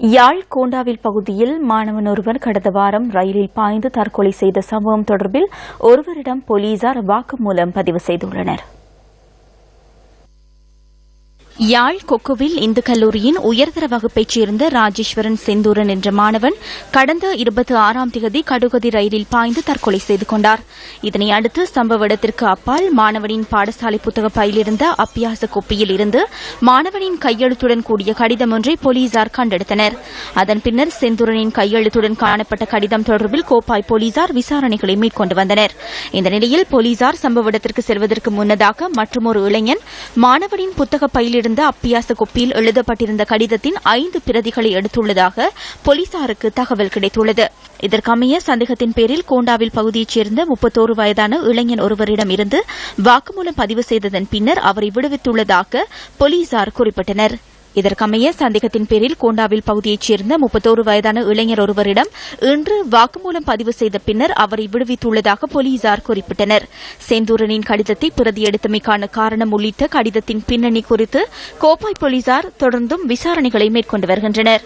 யாழ் கோண்டாவில் பகுதியில் மாணவன் ஒருவர் கடந்த வாரம் ரயிலில் பாய்ந்து தற்கொலை செய்த சம்பவம் தொடர்பில் ஒருவரிடம் போலீசார் வாக்குமூலம் பதிவு செய்துள்ளனர். யாழ் கொக்குவில் இந்து கல்லூரியின் உயர்தர வகுப்பைச் சேர்ந்த ராஜேஸ்வரன் செந்தூரன் என்ற மாணவன் கடந்த இருபத்தி ஆறாம் தேதி கடுகதி ரயிலில் பாய்ந்து தற்கொலை செய்து கொண்டார். இதனை அடுத்து சம்பவ இடத்திற்கு அப்பால் மாணவனின் பாடசாலை புத்தக பையிலிருந்த அப்பியாச கோப்பையில் இருந்து மாணவனின் கையெழுத்துடன் கூடிய கடிதம் ஒன்றை போலீசார் கண்டெடுத்தனர். அதன் பின்னர் செந்தூரனின் கையெழுத்துடன் காணப்பட்ட கடிதம் தொடர்பில் கோப்பாய் போலீசார் விசாரணைகளை மேற்கொண்டு வந்தனர். இந்த நிலையில் போலீசார் சம்பவ இடத்திற்கு செல்வதற்கு முன்னதாக மற்றொரு இளைஞன் மாணவனின் புத்தக பையிலிருந்து இருந்த அப்பியாச கொப்பியில் எழுதப்பட்டிருந்த கடிதத்தின் ஐந்து பிரதிகளை எடுத்துள்ளதாக போலீசாருக்கு தகவல் கிடைத்துள்ளது. இதற்கமைய சந்தேகத்தின் பேரில் கோண்டாவில் பகுதியைச் சேர்ந்த முப்பத்தோரு வயதான இளைஞன் ஒருவரிடம் இருந்து வாக்குமூலம் பதிவு செய்ததன் பின்னர் அவரை விடுவித்துள்ளதாக போலீசார் குறிப்பிட்டனர். இதற்கமைய சந்தேகத்தின் பேரில் கோண்டாவில் பகுதியைச் சேர்ந்த முப்பத்தோரு வயதான இளைஞர் ஒருவரிடம் இன்று வாக்குமூலம் பதிவு செய்த பின்னர் அவரை விடுவித்துள்ளதாக போலீசார் குறிப்பிட்டனர். செந்தூரனின் கடிதத்தை பிரதி எடுத்தமைக்கான காரணம் உள்ளிட்ட கடிதத்தின் பின்னணி குறித்து கோப்பாய் போலீசார் தொடர்ந்தும் விசாரணைகளை மேற்கொண்டு வருகின்றனா்